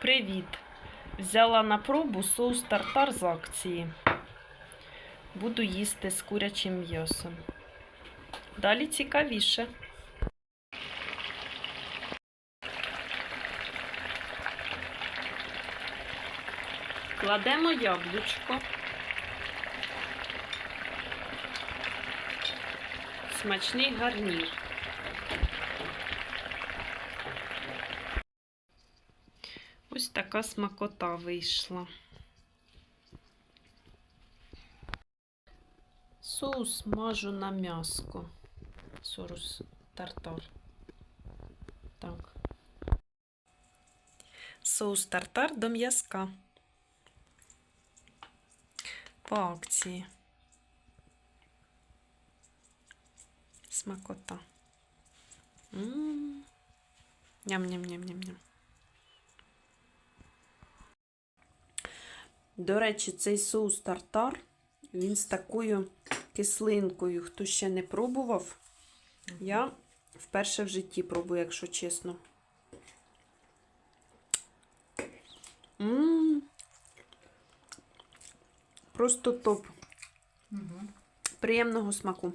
Привіт! Взяла на пробу соус тартар з акції. Буду їсти з курячим м'ясом. Далі цікавіше. Кладемо яблучко. Смачний гарнір. Така смакота вийшла. Соус мажу на м'яско. Соус тартар. Так. Соус тартар до м'язка. По акції. Смакота. Ням-ням-ням-ням-ням. До речі, цей соус тартар, він з такою кислинкою. Хто ще не пробував, я вперше в житті пробую, якщо чесно. М. Просто топ. Угу. Приємного смаку.